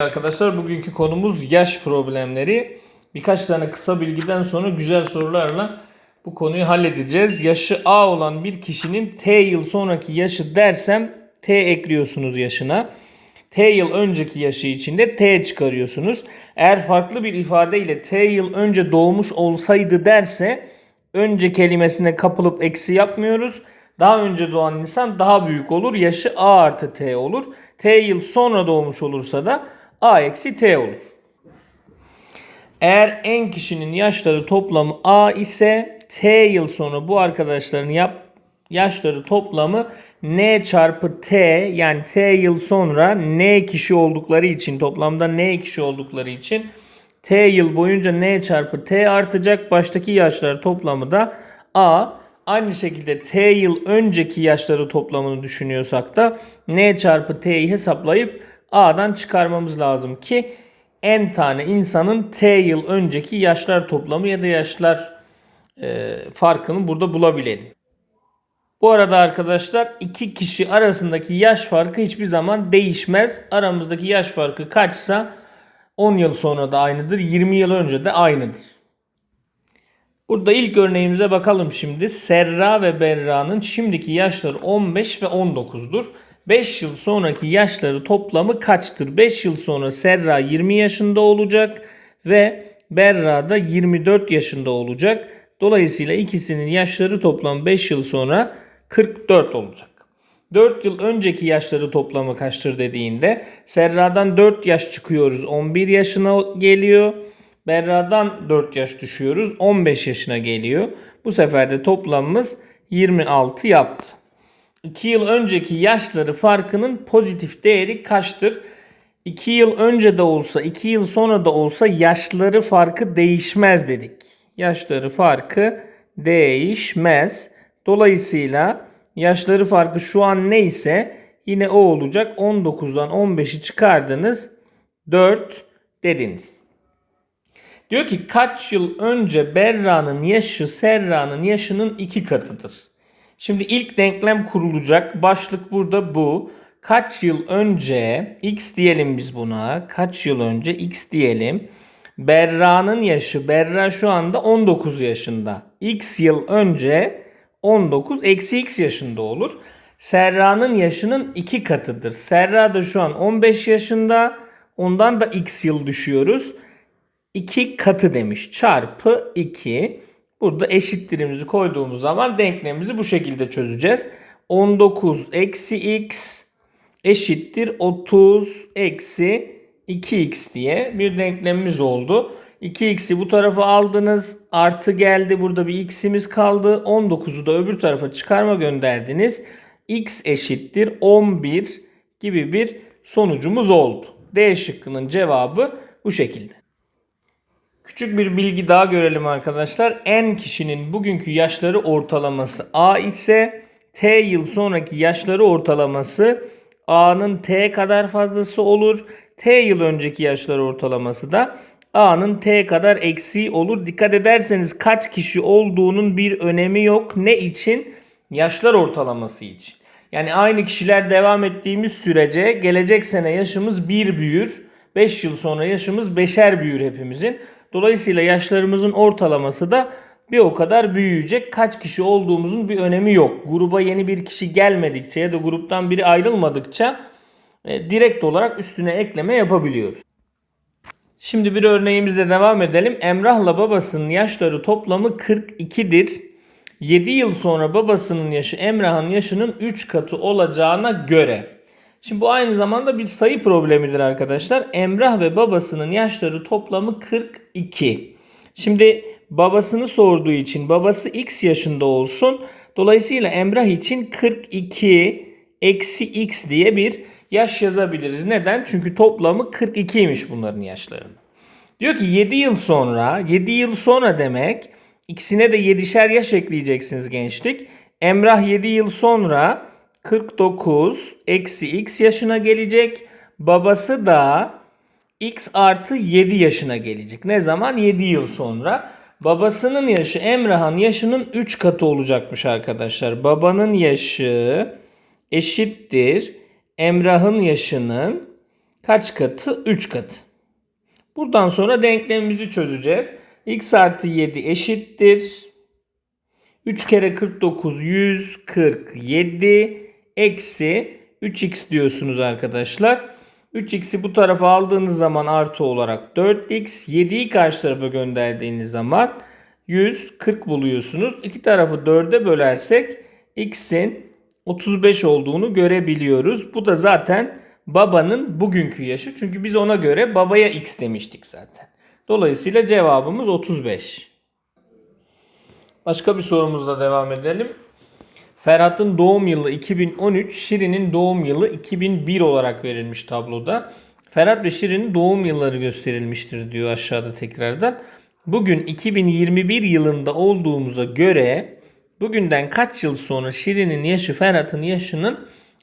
Arkadaşlar bugünkü konumuz yaş problemleri. Birkaç tane kısa bilgiden sonra güzel sorularla bu konuyu halledeceğiz. Yaşı A olan bir kişinin T yıl sonraki yaşı dersem T ekliyorsunuz yaşına. T yıl önceki yaşı için de T çıkarıyorsunuz. Eğer farklı bir ifadeyle T yıl önce doğmuş olsaydı derse önce kelimesine kapılıp eksi yapmıyoruz. Daha önce doğan insan daha büyük olur. Yaşı A artı T olur. T yıl sonra doğmuş olursa da A eksi T olur. Eğer en kişinin yaşları toplamı A ise T yıl sonra bu arkadaşların yap, yaşları toplamı N çarpı T yani T yıl sonra N kişi oldukları için toplamda N kişi oldukları için T yıl boyunca N çarpı T artacak. Baştaki yaşlar toplamı da A. Aynı şekilde T yıl önceki yaşları toplamını düşünüyorsak da N çarpı T'yi hesaplayıp A'dan çıkarmamız lazım ki n tane insanın T yıl önceki yaşlar toplamı ya da yaşlar e, farkını burada bulabilelim. Bu arada arkadaşlar iki kişi arasındaki yaş farkı hiçbir zaman değişmez. Aramızdaki yaş farkı kaçsa 10 yıl sonra da aynıdır, 20 yıl önce de aynıdır. Burada ilk örneğimize bakalım şimdi. Serra ve Berra'nın şimdiki yaşları 15 ve 19'dur. 5 yıl sonraki yaşları toplamı kaçtır? 5 yıl sonra Serra 20 yaşında olacak ve Berra da 24 yaşında olacak. Dolayısıyla ikisinin yaşları toplamı 5 yıl sonra 44 olacak. 4 yıl önceki yaşları toplamı kaçtır dediğinde Serra'dan 4 yaş çıkıyoruz 11 yaşına geliyor. Berra'dan 4 yaş düşüyoruz 15 yaşına geliyor. Bu sefer de toplamımız 26 yaptı. 2 yıl önceki yaşları farkının pozitif değeri kaçtır? 2 yıl önce de olsa 2 yıl sonra da olsa yaşları farkı değişmez dedik. Yaşları farkı değişmez. Dolayısıyla yaşları farkı şu an neyse yine o olacak. 19'dan 15'i çıkardınız 4 dediniz. Diyor ki kaç yıl önce Berra'nın yaşı Serra'nın yaşının iki katıdır. Şimdi ilk denklem kurulacak. Başlık burada bu. Kaç yıl önce x diyelim biz buna. Kaç yıl önce x diyelim. Berra'nın yaşı. Berra şu anda 19 yaşında. X yıl önce 19 eksi x yaşında olur. Serra'nın yaşının iki katıdır. Serra da şu an 15 yaşında. Ondan da x yıl düşüyoruz. 2 katı demiş. Çarpı 2. Burada eşittirimizi koyduğumuz zaman denklemimizi bu şekilde çözeceğiz. 19 eksi x eşittir 30 eksi 2x diye bir denklemimiz oldu. 2x'i bu tarafa aldınız. Artı geldi. Burada bir x'imiz kaldı. 19'u da öbür tarafa çıkarma gönderdiniz. x eşittir 11 gibi bir sonucumuz oldu. D şıkkının cevabı bu şekilde. Küçük bir bilgi daha görelim arkadaşlar. N kişinin bugünkü yaşları ortalaması A ise T yıl sonraki yaşları ortalaması A'nın T kadar fazlası olur. T yıl önceki yaşları ortalaması da A'nın T kadar eksiği olur. Dikkat ederseniz kaç kişi olduğunun bir önemi yok. Ne için? Yaşlar ortalaması için. Yani aynı kişiler devam ettiğimiz sürece gelecek sene yaşımız bir büyür. 5 yıl sonra yaşımız beşer büyür hepimizin. Dolayısıyla yaşlarımızın ortalaması da bir o kadar büyüyecek. Kaç kişi olduğumuzun bir önemi yok. Gruba yeni bir kişi gelmedikçe ya da gruptan biri ayrılmadıkça e, direkt olarak üstüne ekleme yapabiliyoruz. Şimdi bir örneğimizle devam edelim. Emrah'la babasının yaşları toplamı 42'dir. 7 yıl sonra babasının yaşı Emrah'ın yaşının 3 katı olacağına göre. Şimdi bu aynı zamanda bir sayı problemidir arkadaşlar. Emrah ve babasının yaşları toplamı 42. Şimdi babasını sorduğu için babası x yaşında olsun. Dolayısıyla Emrah için 42 eksi x diye bir yaş yazabiliriz. Neden? Çünkü toplamı 42'ymiş bunların yaşlarının. Diyor ki 7 yıl sonra, 7 yıl sonra demek ikisine de 7'şer yaş ekleyeceksiniz gençlik. Emrah 7 yıl sonra 49 eksi x yaşına gelecek. Babası da x artı 7 yaşına gelecek. Ne zaman? 7 yıl sonra. Babasının yaşı Emrah'ın yaşının 3 katı olacakmış arkadaşlar. Babanın yaşı eşittir Emrah'ın yaşının kaç katı? 3 katı. Buradan sonra denklemimizi çözeceğiz. x artı 7 eşittir. 3 kere 49 147 eksi 3x diyorsunuz arkadaşlar. 3x'i bu tarafa aldığınız zaman artı olarak 4x. 7'yi karşı tarafa gönderdiğiniz zaman 140 buluyorsunuz. İki tarafı 4'e bölersek x'in 35 olduğunu görebiliyoruz. Bu da zaten babanın bugünkü yaşı. Çünkü biz ona göre babaya x demiştik zaten. Dolayısıyla cevabımız 35. Başka bir sorumuzla devam edelim. Ferhat'ın doğum yılı 2013, Şirin'in doğum yılı 2001 olarak verilmiş tabloda. Ferhat ve Şirin'in doğum yılları gösterilmiştir diyor aşağıda tekrardan. Bugün 2021 yılında olduğumuza göre bugünden kaç yıl sonra Şirin'in yaşı Ferhat'ın yaşının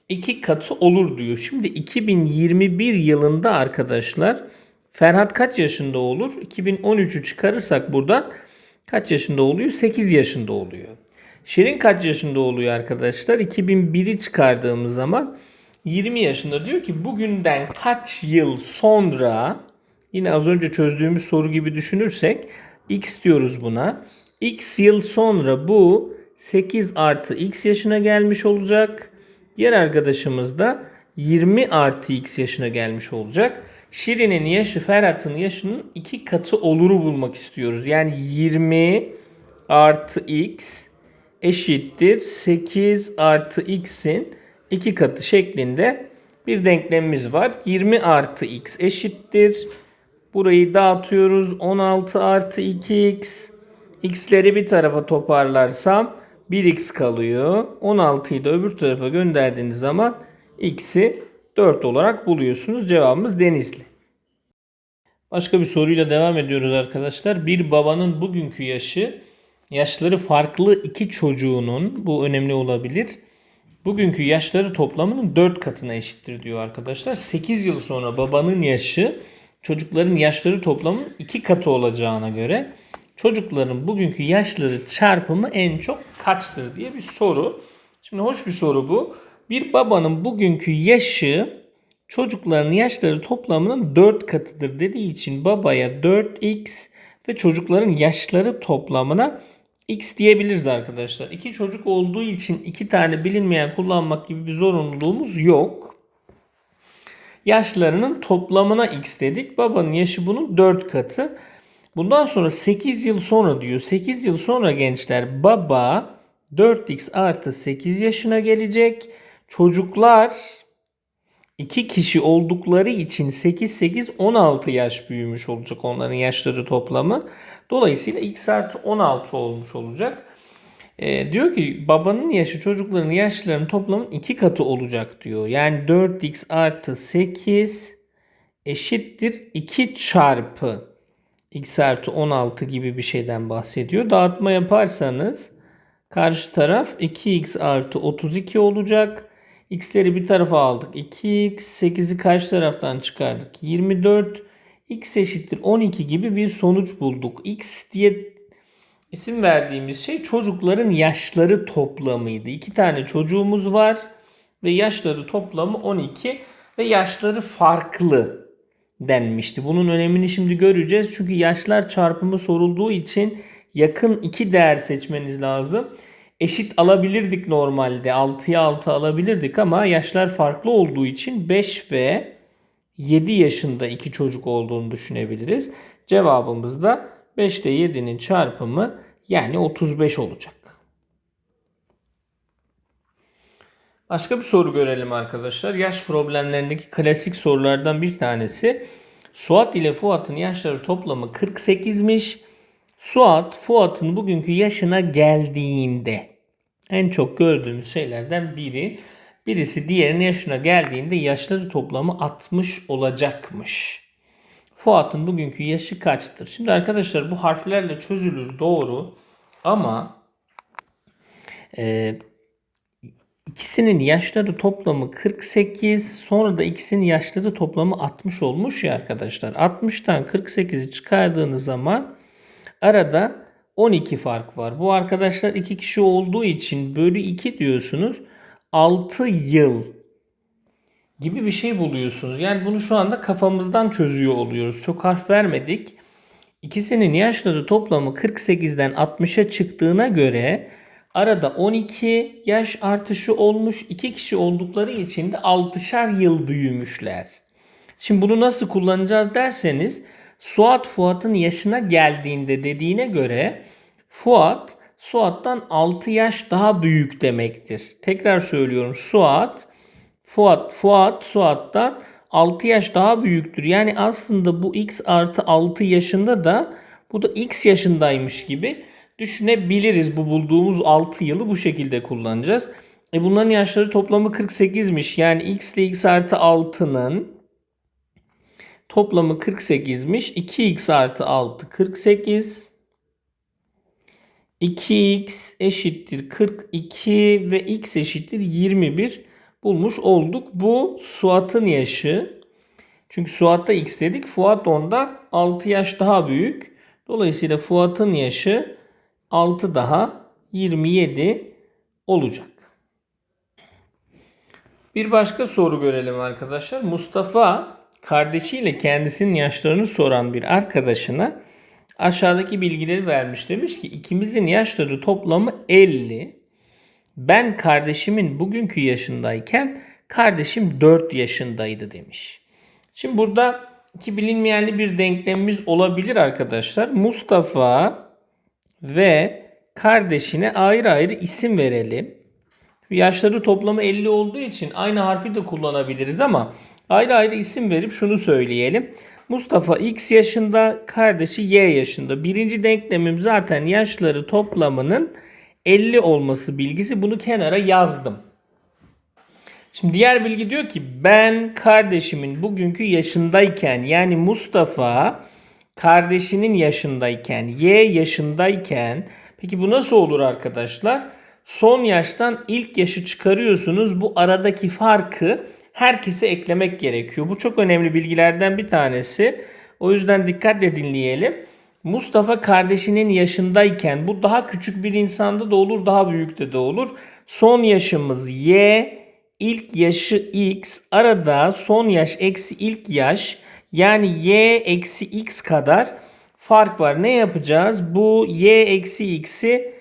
iki katı olur diyor. Şimdi 2021 yılında arkadaşlar Ferhat kaç yaşında olur? 2013'ü çıkarırsak buradan kaç yaşında oluyor? 8 yaşında oluyor. Şirin kaç yaşında oluyor arkadaşlar? 2001'i çıkardığımız zaman 20 yaşında diyor ki bugünden kaç yıl sonra yine az önce çözdüğümüz soru gibi düşünürsek x diyoruz buna. x yıl sonra bu 8 artı x yaşına gelmiş olacak. Diğer arkadaşımız da 20 artı x yaşına gelmiş olacak. Şirin'in yaşı Ferhat'ın yaşının iki katı oluru bulmak istiyoruz. Yani 20 artı x eşittir 8 artı x'in iki katı şeklinde bir denklemimiz var. 20 artı x eşittir. Burayı dağıtıyoruz. 16 artı 2x. x'leri bir tarafa toparlarsam 1x kalıyor. 16'yı da öbür tarafa gönderdiğiniz zaman x'i 4 olarak buluyorsunuz. Cevabımız Denizli. Başka bir soruyla devam ediyoruz arkadaşlar. Bir babanın bugünkü yaşı yaşları farklı iki çocuğunun bu önemli olabilir. Bugünkü yaşları toplamının 4 katına eşittir diyor arkadaşlar. 8 yıl sonra babanın yaşı çocukların yaşları toplamının 2 katı olacağına göre çocukların bugünkü yaşları çarpımı en çok kaçtır diye bir soru. Şimdi hoş bir soru bu. Bir babanın bugünkü yaşı çocukların yaşları toplamının 4 katıdır dediği için babaya 4x ve çocukların yaşları toplamına x diyebiliriz arkadaşlar. İki çocuk olduğu için iki tane bilinmeyen kullanmak gibi bir zorunluluğumuz yok. Yaşlarının toplamına x dedik. Babanın yaşı bunun 4 katı. Bundan sonra 8 yıl sonra diyor. 8 yıl sonra gençler baba 4x artı 8 yaşına gelecek. Çocuklar 2 kişi oldukları için 8 8 16 yaş büyümüş olacak onların yaşları toplamı. Dolayısıyla x artı 16 olmuş olacak. E, diyor ki babanın yaşı çocukların yaşlarının toplamının 2 katı olacak diyor. Yani 4x artı 8 eşittir 2 çarpı x artı 16 gibi bir şeyden bahsediyor. Dağıtma yaparsanız karşı taraf 2x artı 32 olacak. X'leri bir tarafa aldık. 2x 8'i karşı taraftan çıkardık. 24 x eşittir 12 gibi bir sonuç bulduk. X diye isim verdiğimiz şey çocukların yaşları toplamıydı. İki tane çocuğumuz var ve yaşları toplamı 12 ve yaşları farklı denmişti. Bunun önemini şimdi göreceğiz. Çünkü yaşlar çarpımı sorulduğu için yakın iki değer seçmeniz lazım. Eşit alabilirdik normalde. 6'ya 6 alabilirdik ama yaşlar farklı olduğu için 5 ve 7 yaşında iki çocuk olduğunu düşünebiliriz. Cevabımız da 5 ile 7'nin çarpımı yani 35 olacak. Başka bir soru görelim arkadaşlar. Yaş problemlerindeki klasik sorulardan bir tanesi. Suat ile Fuat'ın yaşları toplamı 48'miş. Suat, Fuat'ın bugünkü yaşına geldiğinde en çok gördüğümüz şeylerden biri. Birisi diğerinin yaşına geldiğinde yaşları toplamı 60 olacakmış. Fuat'ın bugünkü yaşı kaçtır? Şimdi arkadaşlar bu harflerle çözülür doğru ama e, ikisinin yaşları toplamı 48 sonra da ikisinin yaşları toplamı 60 olmuş ya arkadaşlar. 60'tan 48'i çıkardığınız zaman arada 12 fark var. Bu arkadaşlar iki kişi olduğu için bölü 2 diyorsunuz. 6 yıl gibi bir şey buluyorsunuz. Yani bunu şu anda kafamızdan çözüyor oluyoruz. Çok harf vermedik. İkisinin yaşları toplamı 48'den 60'a çıktığına göre arada 12 yaş artışı olmuş. İki kişi oldukları için de 6'şar yıl büyümüşler. Şimdi bunu nasıl kullanacağız derseniz Suat Fuat'ın yaşına geldiğinde dediğine göre Fuat Suat'tan 6 yaş daha büyük demektir. Tekrar söylüyorum Suat Fuat Fuat Suat'tan 6 yaş daha büyüktür. Yani aslında bu x artı 6 yaşında da bu da x yaşındaymış gibi düşünebiliriz. Bu bulduğumuz 6 yılı bu şekilde kullanacağız. E bunların yaşları toplamı 48'miş. Yani x ile x artı 6'nın toplamı 48'miş. 2x artı 6 48. 2x eşittir 42 ve x eşittir 21 bulmuş olduk. Bu Suat'ın yaşı. Çünkü Suat'ta x dedik. Fuat onda 6 yaş daha büyük. Dolayısıyla Fuat'ın yaşı 6 daha 27 olacak. Bir başka soru görelim arkadaşlar. Mustafa kardeşiyle kendisinin yaşlarını soran bir arkadaşına aşağıdaki bilgileri vermiş. Demiş ki ikimizin yaşları toplamı 50. Ben kardeşimin bugünkü yaşındayken kardeşim 4 yaşındaydı demiş. Şimdi burada iki bilinmeyenli bir denklemimiz olabilir arkadaşlar. Mustafa ve kardeşine ayrı ayrı isim verelim. Yaşları toplamı 50 olduğu için aynı harfi de kullanabiliriz ama ayrı ayrı isim verip şunu söyleyelim. Mustafa X yaşında, kardeşi Y yaşında. Birinci denklemim zaten yaşları toplamının 50 olması bilgisi. Bunu kenara yazdım. Şimdi diğer bilgi diyor ki ben kardeşimin bugünkü yaşındayken yani Mustafa kardeşinin yaşındayken, Y yaşındayken peki bu nasıl olur arkadaşlar? Son yaştan ilk yaşı çıkarıyorsunuz. Bu aradaki farkı herkese eklemek gerekiyor. Bu çok önemli bilgilerden bir tanesi. O yüzden dikkatle dinleyelim. Mustafa kardeşinin yaşındayken bu daha küçük bir insanda da olur, daha büyükte de olur. Son yaşımız Y, ilk yaşı X, arada son yaş eksi ilk yaş yani Y eksi X kadar fark var. Ne yapacağız? Bu Y eksi X'i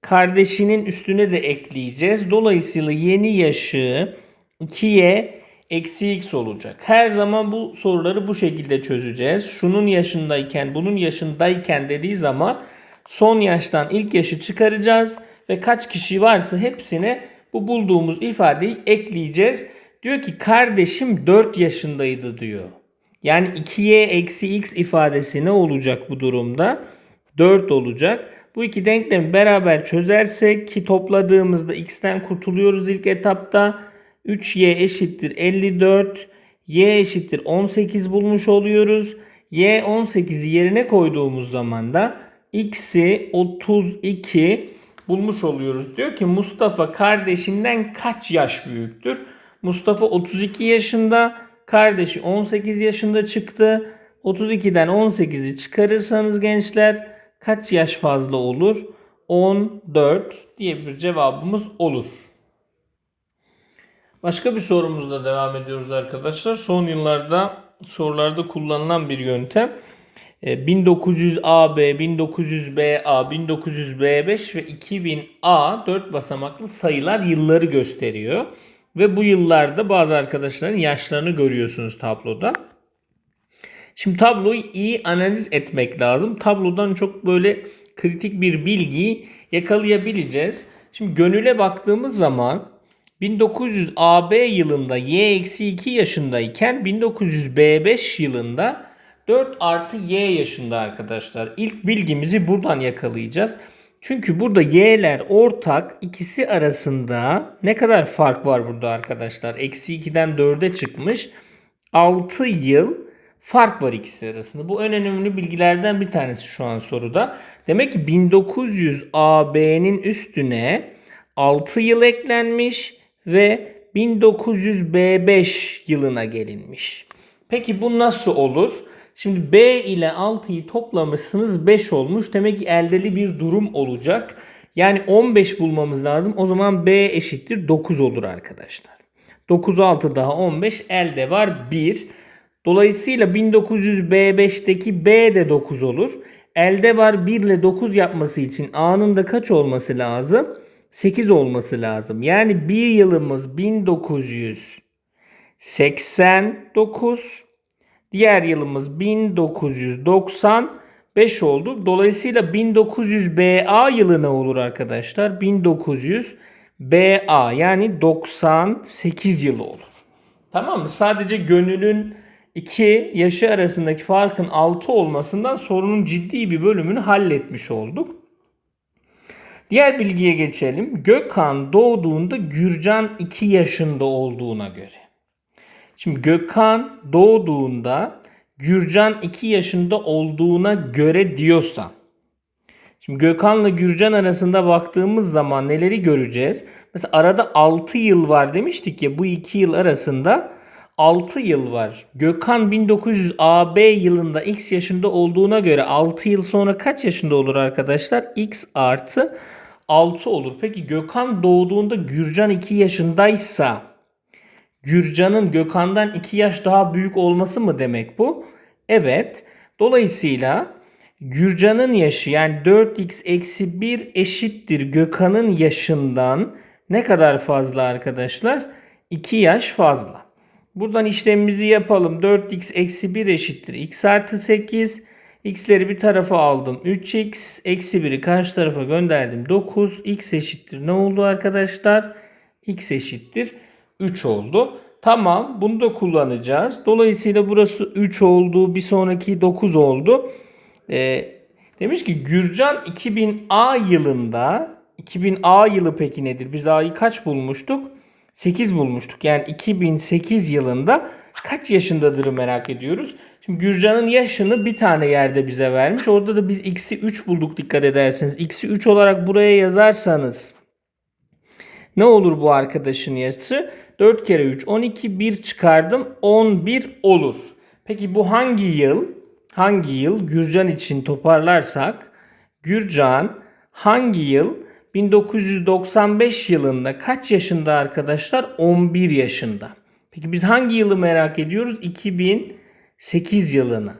kardeşinin üstüne de ekleyeceğiz. Dolayısıyla yeni yaşı 2Y eksi x olacak. Her zaman bu soruları bu şekilde çözeceğiz. Şunun yaşındayken, bunun yaşındayken dediği zaman son yaştan ilk yaşı çıkaracağız ve kaç kişi varsa hepsine bu bulduğumuz ifadeyi ekleyeceğiz. Diyor ki kardeşim 4 yaşındaydı diyor. Yani 2y eksi x ifadesi ne olacak bu durumda? 4 olacak. Bu iki denklemi beraber çözersek ki topladığımızda x'ten kurtuluyoruz ilk etapta. 3y eşittir 54. y eşittir 18 bulmuş oluyoruz. y 18'i yerine koyduğumuz zaman da x'i 32 bulmuş oluyoruz. Diyor ki Mustafa kardeşinden kaç yaş büyüktür? Mustafa 32 yaşında, kardeşi 18 yaşında çıktı. 32'den 18'i çıkarırsanız gençler kaç yaş fazla olur? 14 diye bir cevabımız olur. Başka bir sorumuzla devam ediyoruz arkadaşlar. Son yıllarda sorularda kullanılan bir yöntem. 1900AB, 1900BA, 1900B5 ve 2000A 4 basamaklı sayılar yılları gösteriyor. Ve bu yıllarda bazı arkadaşların yaşlarını görüyorsunuz tabloda. Şimdi tabloyu iyi analiz etmek lazım. Tablodan çok böyle kritik bir bilgiyi yakalayabileceğiz. Şimdi gönüle baktığımız zaman 1900 AB yılında Y-2 yaşındayken 1900 B5 yılında 4 artı Y yaşında arkadaşlar. İlk bilgimizi buradan yakalayacağız. Çünkü burada y'ler ortak ikisi arasında ne kadar fark var burada arkadaşlar? Eksi 2'den 4'e çıkmış. 6 yıl fark var ikisi arasında. Bu en önemli bilgilerden bir tanesi şu an soruda. Demek ki 1900 AB'nin üstüne 6 yıl eklenmiş ve 1900B5 yılına gelinmiş. Peki bu nasıl olur? Şimdi B ile 6'yı toplamışsınız 5 olmuş. Demek ki eldeli bir durum olacak. Yani 15 bulmamız lazım. O zaman B eşittir 9 olur arkadaşlar. 9 6 daha 15 elde var 1. Dolayısıyla 1900B5'teki B de 9 olur. Elde var 1 ile 9 yapması için A'nın da kaç olması lazım? 8 olması lazım. Yani bir yılımız 1989. Diğer yılımız 1995 oldu. Dolayısıyla 1900 BA yılı ne olur arkadaşlar? 1900 BA yani 98 yılı olur. Tamam mı? Sadece gönülün iki yaşı arasındaki farkın 6 olmasından sorunun ciddi bir bölümünü halletmiş olduk. Diğer bilgiye geçelim. Gökhan doğduğunda Gürcan 2 yaşında olduğuna göre. Şimdi Gökhan doğduğunda Gürcan 2 yaşında olduğuna göre diyorsa. Şimdi Gökhan'la Gürcan arasında baktığımız zaman neleri göreceğiz? Mesela arada 6 yıl var demiştik ya bu 2 yıl arasında 6 yıl var. Gökhan 1900 AB yılında X yaşında olduğuna göre 6 yıl sonra kaç yaşında olur arkadaşlar? X artı 6 olur. Peki Gökhan doğduğunda Gürcan 2 yaşındaysa Gürcan'ın Gökhan'dan 2 yaş daha büyük olması mı demek bu? Evet. Dolayısıyla Gürcan'ın yaşı yani 4x eksi 1 eşittir Gökhan'ın yaşından ne kadar fazla arkadaşlar? 2 yaş fazla. Buradan işlemimizi yapalım. 4x eksi 1 eşittir x artı 8. x'leri bir tarafa aldım. 3x eksi 1'i karşı tarafa gönderdim. 9 x eşittir ne oldu arkadaşlar? x eşittir 3 oldu. Tamam bunu da kullanacağız. Dolayısıyla burası 3 oldu. Bir sonraki 9 oldu. Ee, demiş ki Gürcan 2000A yılında 2000A yılı peki nedir? Biz A'yı kaç bulmuştuk? 8 bulmuştuk. Yani 2008 yılında kaç yaşındadır merak ediyoruz. Şimdi Gürcan'ın yaşını bir tane yerde bize vermiş. Orada da biz x'i 3 bulduk dikkat ederseniz. x'i 3 olarak buraya yazarsanız ne olur bu arkadaşın yaşı? 4 kere 3 12 1 çıkardım 11 olur. Peki bu hangi yıl? Hangi yıl Gürcan için toparlarsak Gürcan hangi yıl 1995 yılında kaç yaşında arkadaşlar? 11 yaşında. Peki biz hangi yılı merak ediyoruz? 2008 yılını.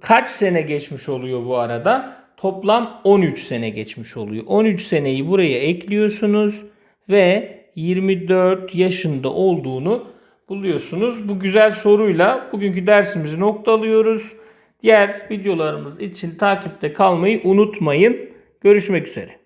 Kaç sene geçmiş oluyor bu arada? Toplam 13 sene geçmiş oluyor. 13 seneyi buraya ekliyorsunuz ve 24 yaşında olduğunu buluyorsunuz. Bu güzel soruyla bugünkü dersimizi noktalıyoruz. Diğer videolarımız için takipte kalmayı unutmayın. Görüşmek üzere.